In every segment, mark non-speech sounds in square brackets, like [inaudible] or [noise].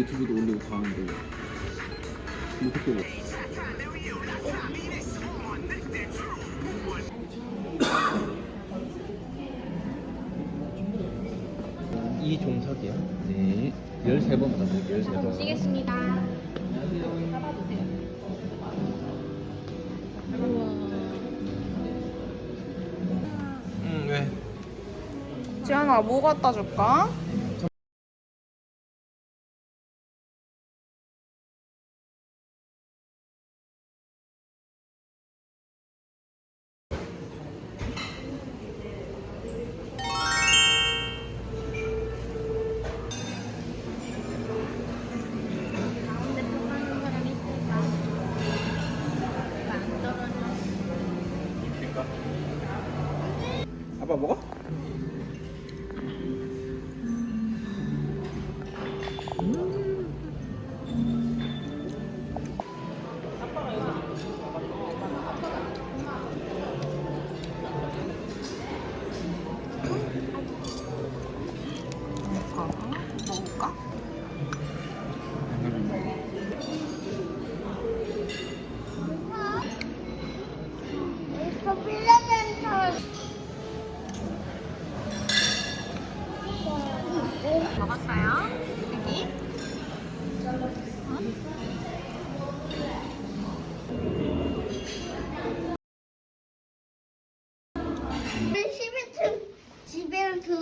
유튜브도 올리고 다 하는데 뭐 그때 뭐 이 종석이요? 네 13번 받아볼게요 13번 보시겠습니다. 응 왜? 지안아 뭐 갖다 줄까? 아빠 먹어?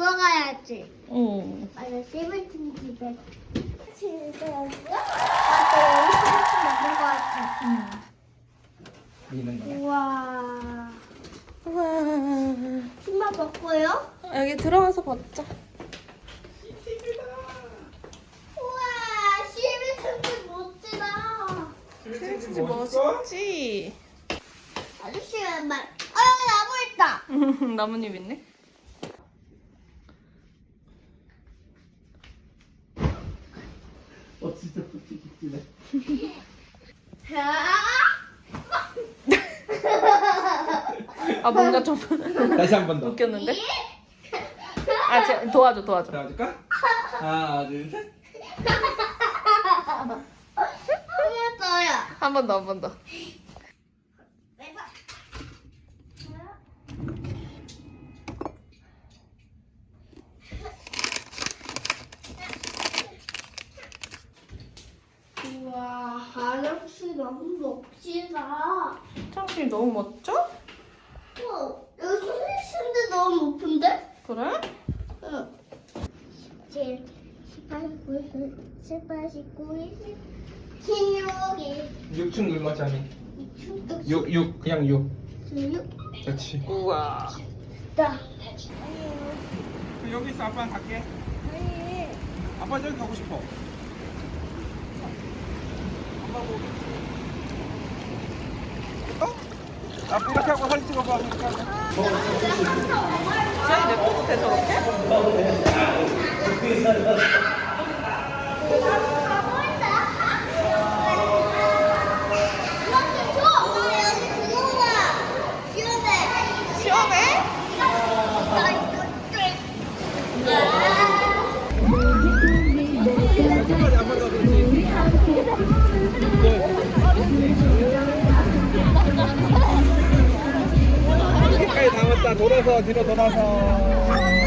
들어가야지. 응. 맞아, 11층 집에. 집에 여기 11층 맞는 것 같아. 미는 거야 우와. 우와. 신발 벗고요? 여기 들어가서 벗자. 우와, 11층 멋지다. 진짜 멋있지? 아저씨 말. 어, 여기 나무 있다. [laughs] 나뭇잎 있네. 어 진짜 푸치기치네 아 뭔가 좀 다시 한 번 더 웃겼는데? 아 제, 도와줘 도와줘. 들어가줄까? 하나 둘 셋 한 번 더요. 한번 더 한 번 더. 왼발. 우 와, 화장실 너무 높지다. 창실 너무 멋져? 어, 여기 소리신데 너무 높은데? 그래? 응. 17, 18, 19, 18, 19, 20, 16이 6층 눌렀자니 6, 6 6 그냥 6 16, 그렇지 우와. 다. 여기 있어 아빠는 갈게 아니, 아빠 저기 가고 싶어 아빠 이렇게 하고 사진 찍어봐 이렇게 하고. 내꺼도 돼 저렇게? 돌아서 뒤로 돌아서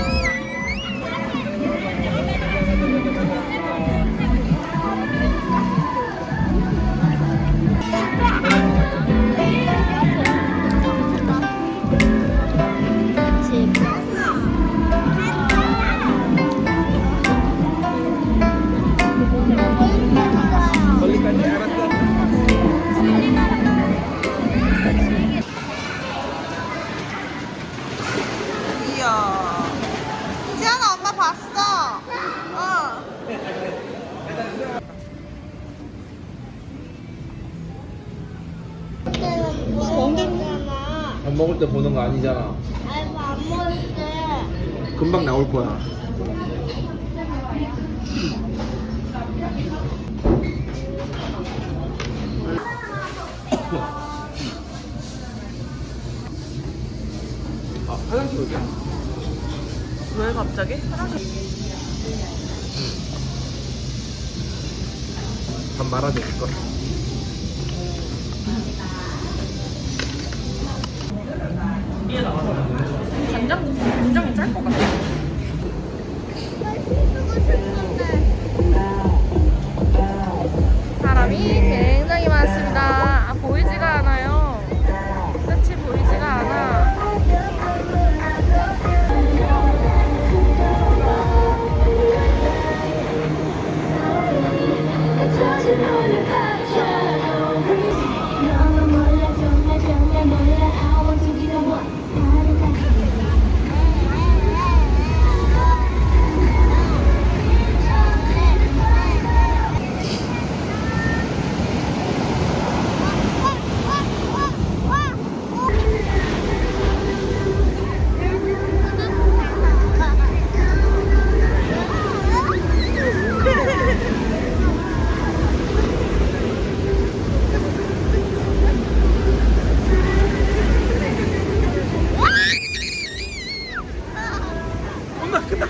밥 먹을 때 보는 거 아니잖아 아이고 안 먹을 때. 금방 나올 거야 아 화장실 어디야? 왜 갑자기? 화장실. 밥 말아줄 거. 간장 간장이 짤것 같아. 사람이 굉장히 많습니다. 아, 보이지가 않아요. 끝이 보이지가 않아.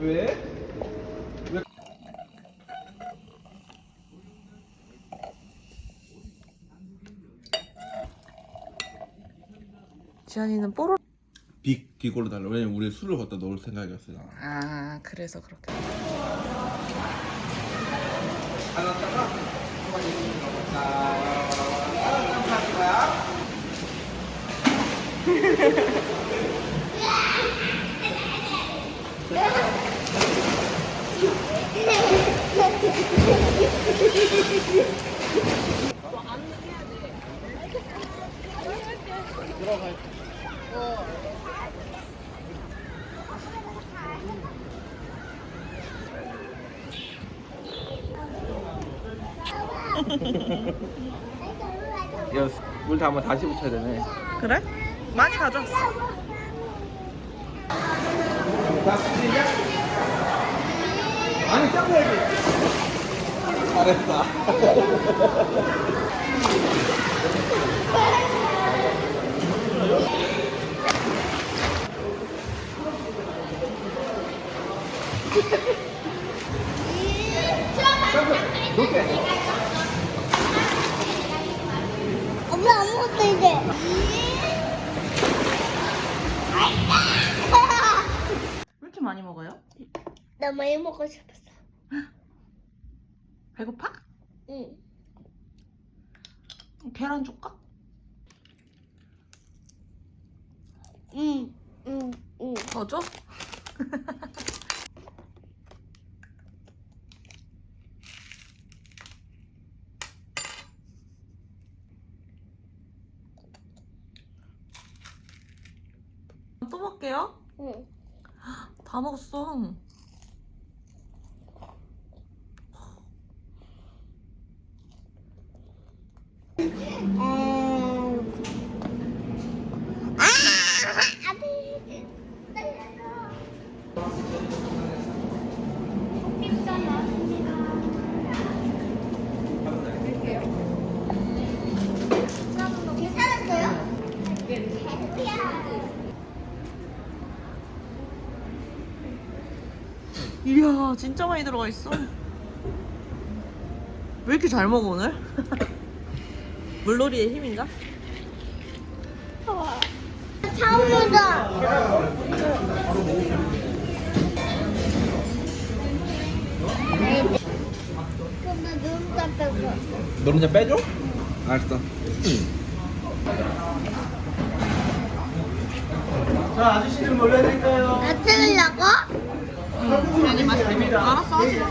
왜? 지안이는 뽀로. 빅 기골로 달라. 왜냐면 우리 술을 갖다 넣을 생각이었어. 아 그래서 그렇게. 이거 [laughs] 물 담아 다시 붙여야 되네. 그래? 많이 가져왔어. 자, 시작. 아니 점프해야지. 잘했다. [laughs] 점프. 높게. 엄마 아무것도 이제 왜 나 많이 먹고 싶었어 배고파? 응 계란 줄까? 응, 응, 응. 더 줘? [laughs] 또 먹게요? 응. 다 먹었어. 아, 아비. 살려줘. 피자 나왔습니다. 괜찮았어요? 야 이야, 진짜 많이 들어가 있어. 왜 이렇게 잘 먹어 오늘? [laughs] 물놀이의 힘인가? 차오르다. 근데 눈 깜빡여. 노른자 빼줘? 알았어. 자, 아저씨들 몰려야 될까요? 나 찍으려고? 아니 맛있다. 알았어, 하지 마.